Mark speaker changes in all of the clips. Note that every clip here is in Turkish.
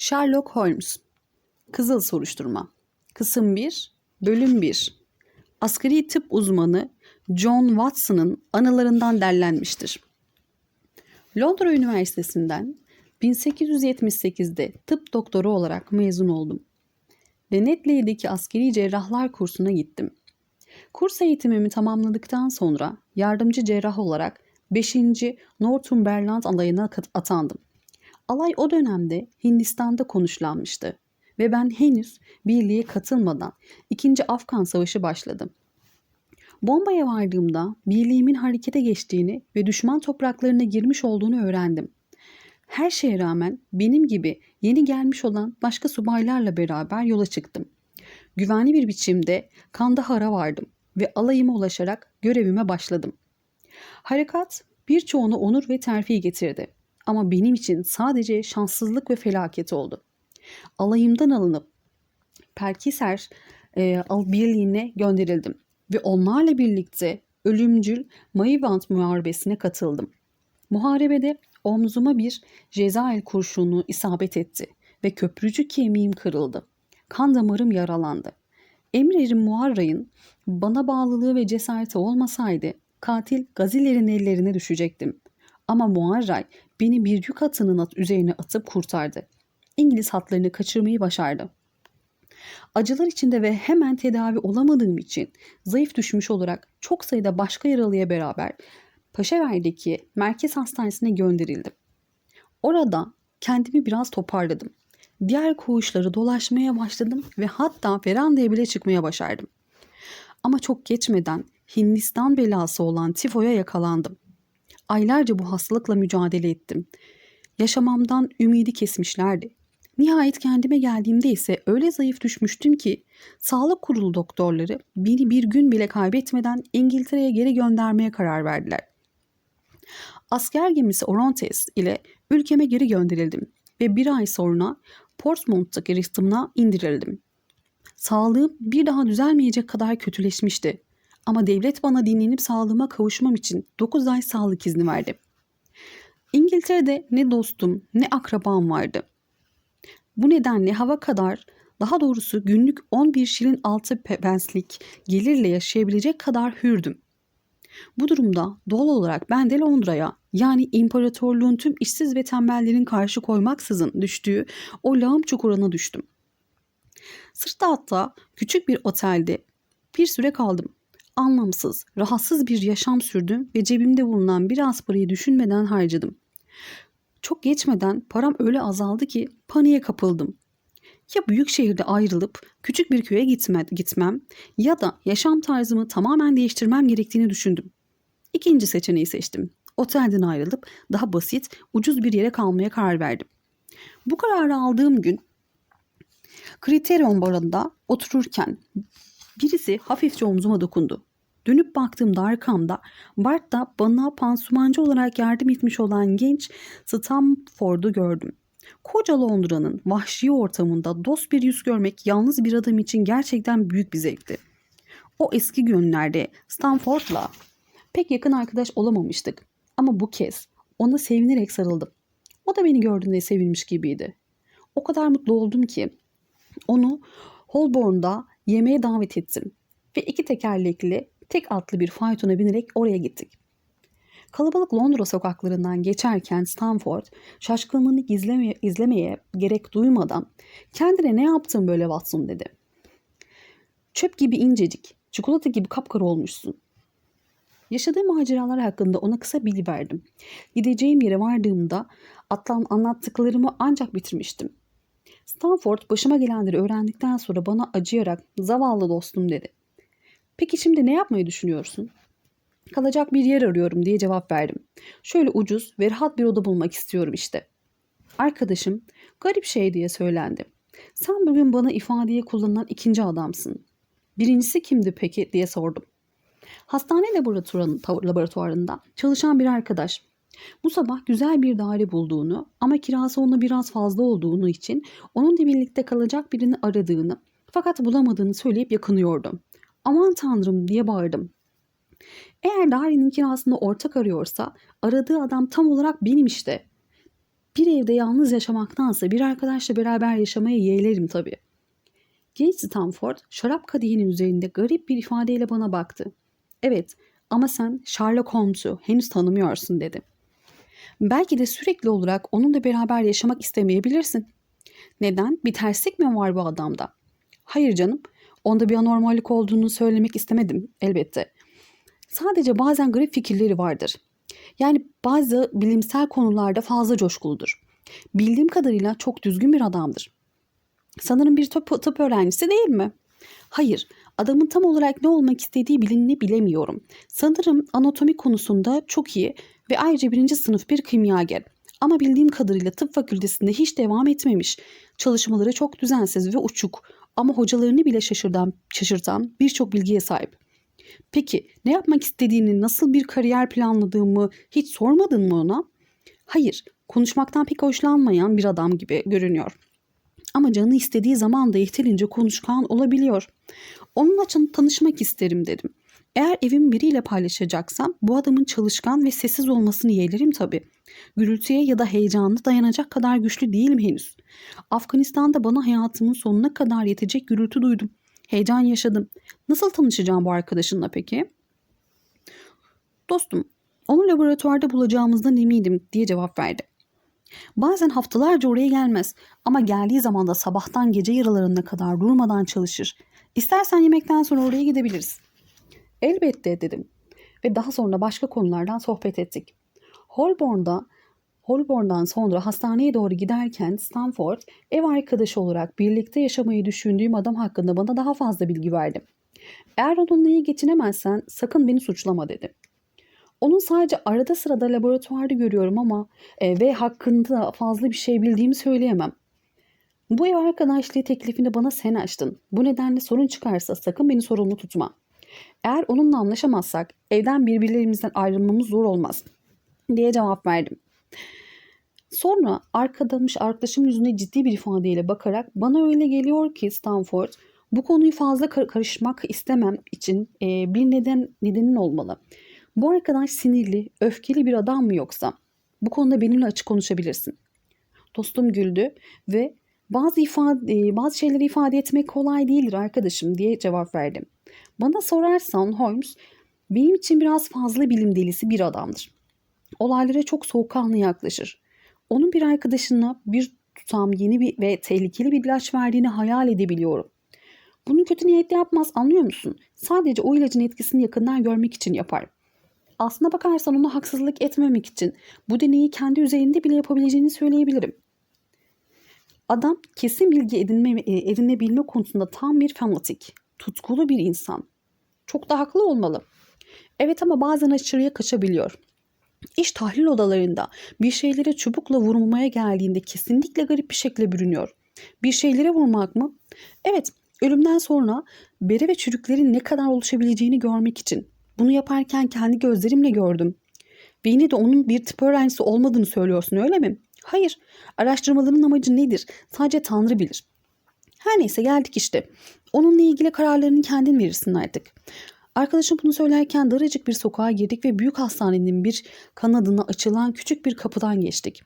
Speaker 1: Sherlock Holmes Kızıl Soruşturma Kısım 1 Bölüm 1 Asgari tıp uzmanı John Watson'ın anılarından derlenmiştir. Londra Üniversitesi'nden 1878'de tıp doktoru olarak mezun oldum. Ve Netley'deki askeri cerrahlar kursuna gittim. Kurs eğitimimi tamamladıktan sonra yardımcı cerrah olarak 5. Northumberland alayına atandım. Alay o dönemde Hindistan'da konuşlanmıştı ve ben henüz birliğe katılmadan 2. Afgan Savaşı başladı. Bombaya vardığımda birliğimin harekete geçtiğini ve düşman topraklarına girmiş olduğunu öğrendim. Her şeye rağmen benim gibi yeni gelmiş olan başka subaylarla beraber yola çıktım. Güvenli bir biçimde Kandahar'a vardım ve alayıma ulaşarak görevime başladım. Harekat birçoğunu onur ve terfi getirdi. Ama benim için sadece şanssızlık ve felaket oldu. Alayımdan alınıp Perkiser e, birliğine gönderildim ve onlarla birlikte ölümcül Mayıband Muharebesi'ne katıldım. Muharebede omzuma bir Cezail kurşunu isabet etti ve köprücük kemiğim kırıldı. Kan damarım yaralandı. Emrerim Muharray'ın bana bağlılığı ve cesareti olmasaydı katil Gazilerin ellerine düşecektim. Ama Muharray beni bir yük atının at üzerine atıp kurtardı. İngiliz hatlarını kaçırmayı başardı. Acılar içinde ve hemen tedavi olamadığım için zayıf düşmüş olarak çok sayıda başka yaralıya beraber Paşaver'deki merkez hastanesine gönderildim. Orada kendimi biraz toparladım. Diğer koğuşları dolaşmaya başladım ve hatta verandaya bile çıkmaya başardım. Ama çok geçmeden Hindistan belası olan tifoya yakalandım. Aylarca bu hastalıkla mücadele ettim. Yaşamamdan ümidi kesmişlerdi. Nihayet kendime geldiğimde ise öyle zayıf düşmüştüm ki sağlık kurulu doktorları beni bir gün bile kaybetmeden İngiltere'ye geri göndermeye karar verdiler. Asker gemisi Orontes ile ülkeme geri gönderildim ve bir ay sonra Portsmouth'taki rıhtımına indirildim. Sağlığım bir daha düzelmeyecek kadar kötüleşmişti. Ama devlet bana dinlenip sağlığıma kavuşmam için 9 ay sağlık izni verdi. İngiltere'de ne dostum ne akrabam vardı. Bu nedenle hava kadar daha doğrusu günlük 11 şilin altı penslik gelirle yaşayabilecek kadar hürdüm. Bu durumda doğal olarak ben de Londra'ya yani imparatorluğun tüm işsiz ve tembellerin karşı koymaksızın düştüğü o lağım çukuruna düştüm. Sırtta hatta küçük bir otelde bir süre kaldım. Anlamsız, rahatsız bir yaşam sürdüm ve cebimde bulunan biraz parayı düşünmeden harcadım. Çok geçmeden param öyle azaldı ki paniğe kapıldım. Ya büyük şehirde ayrılıp küçük bir köye gitme, gitmem ya da yaşam tarzımı tamamen değiştirmem gerektiğini düşündüm. İkinci seçeneği seçtim. Otelden ayrılıp daha basit, ucuz bir yere kalmaya karar verdim. Bu kararı aldığım gün Kriterion barında otururken birisi hafifçe omzuma dokundu. Dönüp baktığımda arkamda Bart da bana pansumancı olarak yardım etmiş olan genç Stamford'u gördüm. Koca Londra'nın vahşi ortamında dost bir yüz görmek yalnız bir adam için gerçekten büyük bir zevkti. O eski günlerde Stamford'la pek yakın arkadaş olamamıştık. Ama bu kez ona sevinerek sarıldım. O da beni gördüğünde sevinmiş gibiydi. O kadar mutlu oldum ki onu Holborn'da yemeğe davet ettim ve iki tekerlekli tek atlı bir faytona binerek oraya gittik. Kalabalık Londra sokaklarından geçerken Stanford şaşkınlığını gizlemeye, izlemeye gerek duymadan kendine ne yaptın böyle Watson dedi. Çöp gibi incecik, çikolata gibi kapkara olmuşsun. Yaşadığım maceralar hakkında ona kısa bilgi verdim. Gideceğim yere vardığımda atlan anlattıklarımı ancak bitirmiştim. Stanford başıma gelenleri öğrendikten sonra bana acıyarak zavallı dostum dedi. Peki şimdi ne yapmayı düşünüyorsun? Kalacak bir yer arıyorum diye cevap verdim. Şöyle ucuz ve rahat bir oda bulmak istiyorum işte. Arkadaşım garip şey diye söylendi. Sen bugün bana ifadeye kullanılan ikinci adamsın. Birincisi kimdi peki diye sordum. Hastane laboratuvarında çalışan bir arkadaş. Bu sabah güzel bir daire bulduğunu ama kirası ona biraz fazla olduğunu için onunla birlikte kalacak birini aradığını fakat bulamadığını söyleyip yakınıyordu. Aman tanrım diye bağırdım. Eğer dairenin kirasında ortak arıyorsa aradığı adam tam olarak benim işte. Bir evde yalnız yaşamaktansa bir arkadaşla beraber yaşamayı yeğlerim tabii. Genç Stanford şarap kadehinin üzerinde garip bir ifadeyle bana baktı. Evet ama sen Sherlock Holmes'u henüz tanımıyorsun dedi. Belki de sürekli olarak onunla beraber yaşamak istemeyebilirsin. Neden? Bir terslik mi var bu adamda? Hayır canım. Onda bir anormallik olduğunu söylemek istemedim elbette. Sadece bazen garip fikirleri vardır. Yani bazı bilimsel konularda fazla coşkuludur. Bildiğim kadarıyla çok düzgün bir adamdır. Sanırım bir tıp, tıp öğrencisi değil mi? Hayır, adamın tam olarak ne olmak istediği bilinini bilemiyorum. Sanırım anatomi konusunda çok iyi ve ayrıca birinci sınıf bir kimyager. Ama bildiğim kadarıyla tıp fakültesinde hiç devam etmemiş. Çalışmaları çok düzensiz ve uçuk ama hocalarını bile şaşırtan, şaşırtan birçok bilgiye sahip. Peki ne yapmak istediğini, nasıl bir kariyer planladığımı hiç sormadın mı ona? Hayır, konuşmaktan pek hoşlanmayan bir adam gibi görünüyor. Ama canı istediği zaman da yeterince konuşkan olabiliyor. Onunla tanışmak isterim dedim. Eğer evim biriyle paylaşacaksam bu adamın çalışkan ve sessiz olmasını yeğlerim tabii. Gürültüye ya da heyecanlı dayanacak kadar güçlü değilim henüz. Afganistan'da bana hayatımın sonuna kadar yetecek gürültü duydum. Heyecan yaşadım. Nasıl tanışacağım bu arkadaşınla peki? Dostum, onu laboratuvarda bulacağımızdan eminim diye cevap verdi. Bazen haftalarca oraya gelmez ama geldiği zaman da sabahtan gece yarılarına kadar durmadan çalışır. İstersen yemekten sonra oraya gidebiliriz. Elbette dedim ve daha sonra başka konulardan sohbet ettik. Holborn'da Holborn'dan sonra hastaneye doğru giderken Stanford ev arkadaşı olarak birlikte yaşamayı düşündüğüm adam hakkında bana daha fazla bilgi verdi. Eğer onunla iyi geçinemezsen sakın beni suçlama dedi. Onun sadece arada sırada laboratuvarda görüyorum ama e, ve hakkında fazla bir şey bildiğimi söyleyemem. Bu ev arkadaşlığı teklifini bana sen açtın. Bu nedenle sorun çıkarsa sakın beni sorumlu tutma. Eğer onunla anlaşamazsak evden birbirlerimizden ayrılmamız zor olmaz diye cevap verdim. Sonra arkadamış arkadaşımın yüzüne ciddi bir ifadeyle bakarak bana öyle geliyor ki Stanford bu konuyu fazla kar- karışmak istemem için e, bir neden nedenin olmalı. Bu arkadaş sinirli, öfkeli bir adam mı yoksa? Bu konuda benimle açık konuşabilirsin. Dostum güldü ve bazı ifade bazı şeyleri ifade etmek kolay değildir arkadaşım diye cevap verdim. Bana sorarsan Holmes benim için biraz fazla bilim delisi bir adamdır. Olaylara çok soğukkanlı yaklaşır. Onun bir arkadaşına bir tutam yeni bir ve tehlikeli bir ilaç verdiğini hayal edebiliyorum. Bunu kötü niyetle yapmaz anlıyor musun? Sadece o ilacın etkisini yakından görmek için yapar. Aslına bakarsan ona haksızlık etmemek için bu deneyi kendi üzerinde bile yapabileceğini söyleyebilirim. Adam kesin bilgi edinme, e, edinebilme konusunda tam bir fanatik, tutkulu bir insan. Çok da haklı olmalı. Evet ama bazen aşırıya kaçabiliyor. İş tahlil odalarında bir şeylere çubukla vurmaya geldiğinde kesinlikle garip bir şekilde bürünüyor. Bir şeylere vurmak mı? Evet, ölümden sonra bere ve çürüklerin ne kadar oluşabileceğini görmek için. Bunu yaparken kendi gözlerimle gördüm. Ve yine de onun bir tıp öğrencisi olmadığını söylüyorsun öyle mi? Hayır. Araştırmaların amacı nedir? Sadece Tanrı bilir. Her neyse geldik işte. Onunla ilgili kararlarını kendin verirsin artık. Arkadaşım bunu söylerken daracık bir sokağa girdik ve büyük hastanenin bir kanadına açılan küçük bir kapıdan geçtik.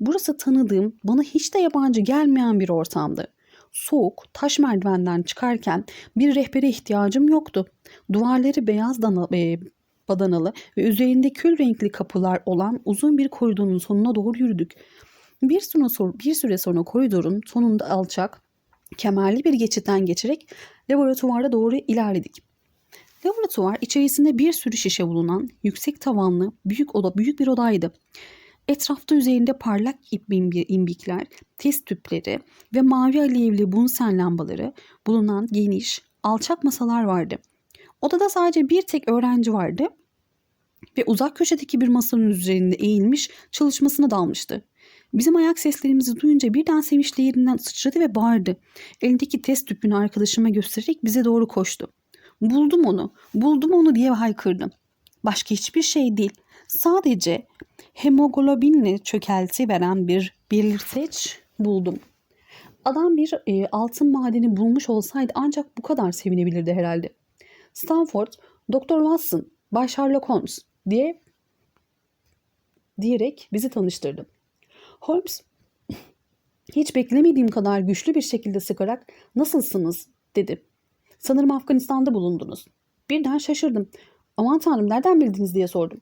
Speaker 1: Burası tanıdığım, bana hiç de yabancı gelmeyen bir ortamdı. Soğuk, taş merdivenden çıkarken bir rehbere ihtiyacım yoktu. Duvarları beyaz dana, e, badanalı ve üzerinde kül renkli kapılar olan uzun bir koridorun sonuna doğru yürüdük. Bir süre sonra, bir süre sonra koridorun sonunda alçak, kemerli bir geçitten geçerek laboratuvara doğru ilerledik. Laboratuvar içerisinde bir sürü şişe bulunan yüksek tavanlı büyük oda büyük bir odaydı. Etrafta üzerinde parlak imbikler, test tüpleri ve mavi alevli bunsen lambaları bulunan geniş, alçak masalar vardı. Odada sadece bir tek öğrenci vardı ve uzak köşedeki bir masanın üzerinde eğilmiş çalışmasına dalmıştı. Bizim ayak seslerimizi duyunca birden sevinçle yerinden sıçradı ve bağırdı. Elindeki test tüpünü arkadaşıma göstererek bize doğru koştu. Buldum onu, buldum onu diye haykırdım. Başka hiçbir şey değil. Sadece hemoglobinle çökelti veren bir belirteç buldum. Adam bir e, altın madeni bulmuş olsaydı ancak bu kadar sevinebilirdi herhalde. Stanford, Doktor Watson, Bay Sherlock Holmes diye diyerek bizi tanıştırdı. Holmes hiç beklemediğim kadar güçlü bir şekilde sıkarak nasılsınız dedi. Sanırım Afganistan'da bulundunuz. Birden şaşırdım. Aman tanrım nereden bildiniz diye sordum.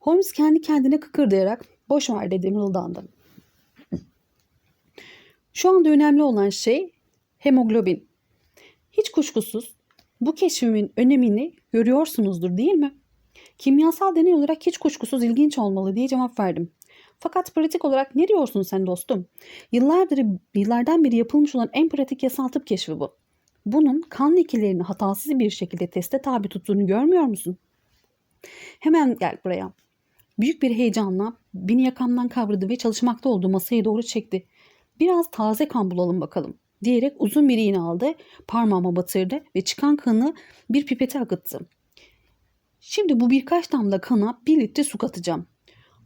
Speaker 1: Holmes kendi kendine kıkırdayarak boş ver dedi mırıldandı. Şu anda önemli olan şey hemoglobin. Hiç kuşkusuz bu keşfimin önemini görüyorsunuzdur değil mi? Kimyasal deney olarak hiç kuşkusuz ilginç olmalı diye cevap verdim. Fakat pratik olarak ne diyorsun sen dostum? Yıllardır, yıllardan beri yapılmış olan en pratik yasal tıp keşfi bu. Bunun kan lekelerini hatasız bir şekilde teste tabi tuttuğunu görmüyor musun? Hemen gel buraya. Büyük bir heyecanla beni yakamdan kavradı ve çalışmakta olduğu masaya doğru çekti. Biraz taze kan bulalım bakalım diyerek uzun bir iğne aldı, parmağıma batırdı ve çıkan kanı bir pipete akıttı. Şimdi bu birkaç damla kana bir litre su katacağım.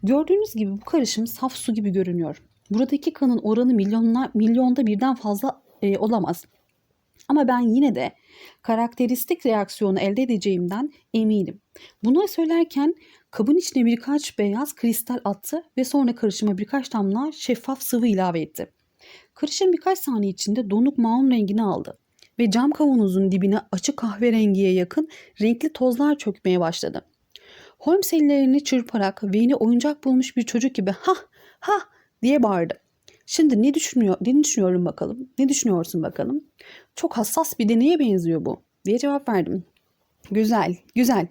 Speaker 1: Gördüğünüz gibi bu karışım saf su gibi görünüyor. Buradaki kanın oranı milyonla, milyonda birden fazla e, olamaz. Ama ben yine de karakteristik reaksiyonu elde edeceğimden eminim. Bunu söylerken kabın içine birkaç beyaz kristal attı ve sonra karışıma birkaç damla şeffaf sıvı ilave etti. Karışım birkaç saniye içinde donuk maun rengini aldı ve cam kavanozun dibine açık kahverengiye yakın renkli tozlar çökmeye başladı. Holmes ellerini çırparak ve yine oyuncak bulmuş bir çocuk gibi ha ha diye bağırdı. Şimdi ne düşünüyor, ne düşünüyorum bakalım? Ne düşünüyorsun bakalım? Çok hassas bir deneye benziyor bu diye cevap verdim. Güzel, güzel.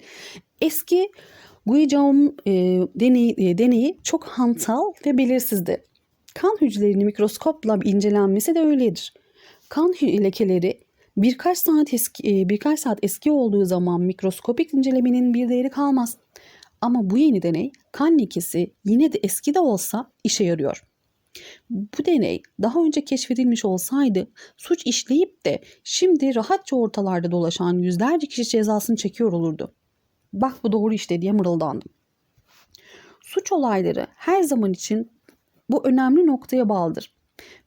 Speaker 1: Eski Guillaum e, deneyi, e, deneyi çok hantal ve belirsizdi. Kan hücrelerinin mikroskopla incelenmesi de öyledir. Kan lekeleri birkaç saat eski, e, birkaç saat eski olduğu zaman mikroskopik incelemenin bir değeri kalmaz. Ama bu yeni deney kan lekesi yine de eski de olsa işe yarıyor. Bu deney daha önce keşfedilmiş olsaydı suç işleyip de şimdi rahatça ortalarda dolaşan yüzlerce kişi cezasını çekiyor olurdu. Bak bu doğru işte diye mırıldandım. Suç olayları her zaman için bu önemli noktaya bağlıdır.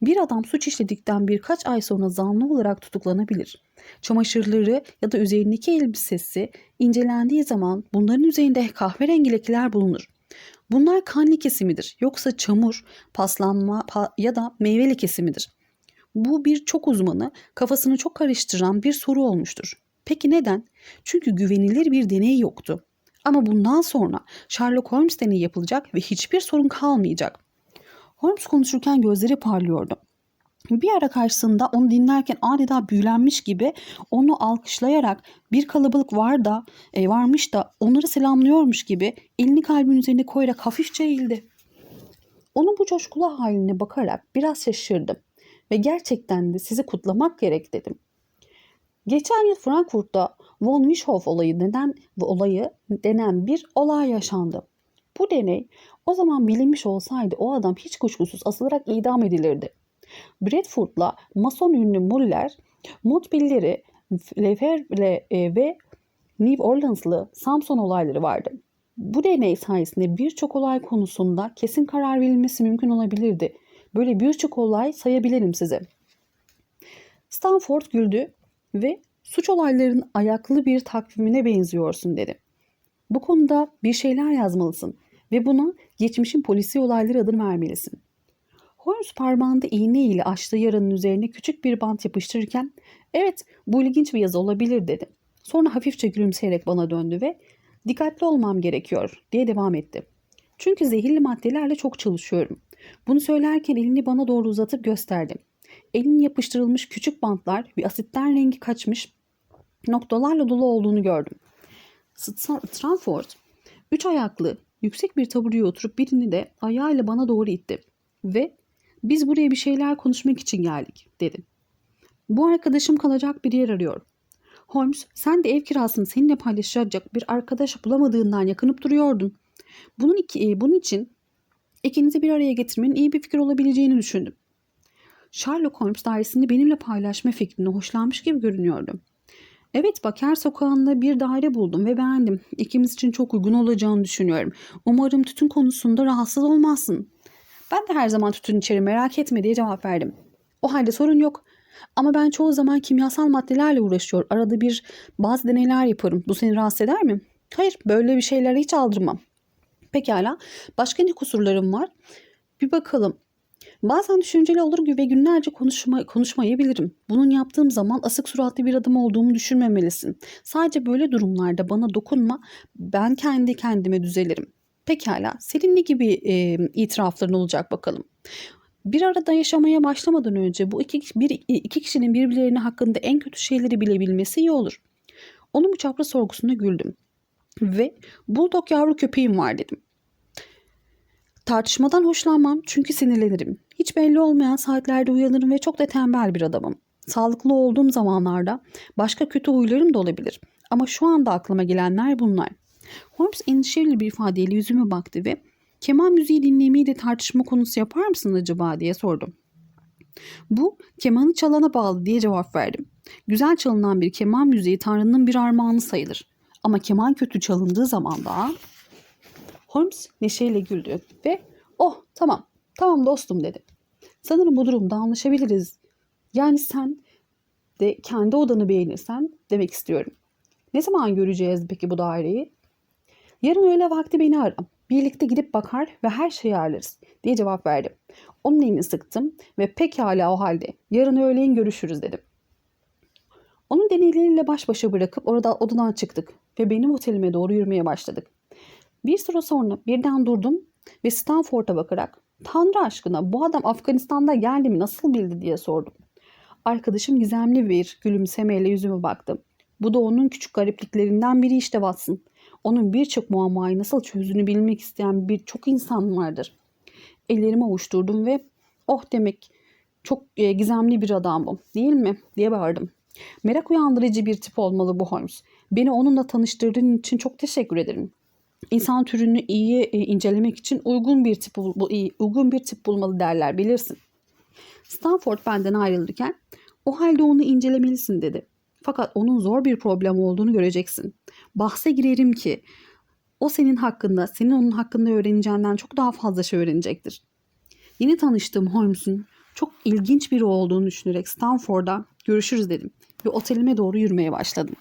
Speaker 1: Bir adam suç işledikten birkaç ay sonra zanlı olarak tutuklanabilir. Çamaşırları ya da üzerindeki elbisesi incelendiği zaman bunların üzerinde kahverengi lekeler bulunur. Bunlar kan lekesi midir yoksa çamur, paslanma pa ya da meyve lekesi midir? Bu bir çok uzmanı kafasını çok karıştıran bir soru olmuştur. Peki neden? Çünkü güvenilir bir deney yoktu. Ama bundan sonra Sherlock Holmes deneyi yapılacak ve hiçbir sorun kalmayacak. Holmes konuşurken gözleri parlıyordu. Bir ara karşısında onu dinlerken adeta büyülenmiş gibi onu alkışlayarak bir kalabalık var da e, varmış da onları selamlıyormuş gibi elini kalbin üzerine koyarak hafifçe eğildi. Onun bu coşkulu haline bakarak biraz şaşırdım ve gerçekten de sizi kutlamak gerek dedim. Geçen yıl Frankfurt'ta von Wischhoff olayı neden olayı denen bir olay yaşandı. Bu deney o zaman bilinmiş olsaydı o adam hiç kuşkusuz asılarak idam edilirdi. Bradford'la Mason ünlü Muller, Montpellier'i Lefebvre e, ve New Orleans'lı Samson olayları vardı. Bu deney sayesinde birçok olay konusunda kesin karar verilmesi mümkün olabilirdi. Böyle birçok olay sayabilirim size. Stanford güldü ve suç olaylarının ayaklı bir takvimine benziyorsun dedi. Bu konuda bir şeyler yazmalısın ve buna geçmişin polisi olayları adını vermelisin. Holmes parmağında iğne ile açtığı yaranın üzerine küçük bir bant yapıştırırken evet bu ilginç bir yazı olabilir dedi. Sonra hafifçe gülümseyerek bana döndü ve dikkatli olmam gerekiyor diye devam etti. Çünkü zehirli maddelerle çok çalışıyorum. Bunu söylerken elini bana doğru uzatıp gösterdi. Elinin yapıştırılmış küçük bantlar ve asitten rengi kaçmış noktalarla dolu olduğunu gördüm. Stranford, üç ayaklı, yüksek bir tabureye oturup birini de ayağıyla bana doğru itti ve biz buraya bir şeyler konuşmak için geldik dedi. Bu arkadaşım kalacak bir yer arıyor. Holmes sen de ev kirasını seninle paylaşacak bir arkadaş bulamadığından yakınıp duruyordun. Bunun, iki, e, bunun için ikinizi bir araya getirmenin iyi bir fikir olabileceğini düşündüm. Sherlock Holmes dairesini benimle paylaşma fikrine hoşlanmış gibi görünüyordu. Evet Baker sokağında bir daire buldum ve beğendim. İkimiz için çok uygun olacağını düşünüyorum. Umarım tütün konusunda rahatsız olmazsın. Ben de her zaman tütün içeri merak etme diye cevap verdim. O halde sorun yok. Ama ben çoğu zaman kimyasal maddelerle uğraşıyor. Arada bir bazı deneyler yaparım. Bu seni rahatsız eder mi? Hayır böyle bir şeylere hiç aldırmam. Pekala. Başka ne kusurlarım var? Bir bakalım. Bazen düşünceli olur ve günlerce konuşma, konuşmayabilirim. Bunun yaptığım zaman asık suratlı bir adam olduğumu düşünmemelisin. Sadece böyle durumlarda bana dokunma, ben kendi kendime düzelirim. Pekala, senin ne gibi e, itirafların olacak bakalım. Bir arada yaşamaya başlamadan önce bu iki, bir, iki kişinin birbirlerine hakkında en kötü şeyleri bilebilmesi iyi olur. Onun bu çapraz sorgusuna güldüm. Ve bulldog yavru köpeğim var dedim. Tartışmadan hoşlanmam çünkü sinirlenirim. Hiç belli olmayan saatlerde uyanırım ve çok da tembel bir adamım. Sağlıklı olduğum zamanlarda başka kötü huylarım da olabilir. Ama şu anda aklıma gelenler bunlar. Holmes endişeli bir ifadeyle yüzüme baktı ve keman müziği dinlemeyi de tartışma konusu yapar mısın acaba diye sordum. Bu kemanı çalana bağlı diye cevap verdim. Güzel çalınan bir keman müziği Tanrı'nın bir armağanı sayılır. Ama keman kötü çalındığı zaman da Holmes neşeyle güldü ve oh tamam tamam dostum dedi. Sanırım bu durumda anlaşabiliriz. Yani sen de kendi odanı beğenirsen demek istiyorum. Ne zaman göreceğiz peki bu daireyi? Yarın öğle vakti beni ara. Birlikte gidip bakar ve her şeyi ayarlarız diye cevap verdim. Onun elini sıktım ve pekala o halde yarın öğleyin görüşürüz dedim. Onun deneyleriyle baş başa bırakıp orada odadan çıktık ve benim otelime doğru yürümeye başladık. Bir süre sonra birden durdum ve Stanford'a bakarak Tanrı aşkına bu adam Afganistan'da geldi mi nasıl bildi diye sordum. Arkadaşım gizemli bir gülümsemeyle yüzüme baktı. Bu da onun küçük garipliklerinden biri işte Watson. Onun birçok muammayı nasıl çözdüğünü bilmek isteyen birçok insan vardır. Ellerimi avuşturdum ve oh demek çok e, gizemli bir adam bu değil mi diye bağırdım. Merak uyandırıcı bir tip olmalı bu Holmes. Beni onunla tanıştırdığın için çok teşekkür ederim. İnsan türünü iyi e, incelemek için uygun bir tip uygun bir tip bulmalı derler bilirsin. Stanford benden ayrılırken o halde onu incelemelisin dedi. Fakat onun zor bir problem olduğunu göreceksin. Bahse girerim ki o senin hakkında, senin onun hakkında öğreneceğinden çok daha fazla şey öğrenecektir. Yeni tanıştığım Holmes'un çok ilginç biri olduğunu düşünerek Stanford'a görüşürüz dedim ve otelime doğru yürümeye başladım.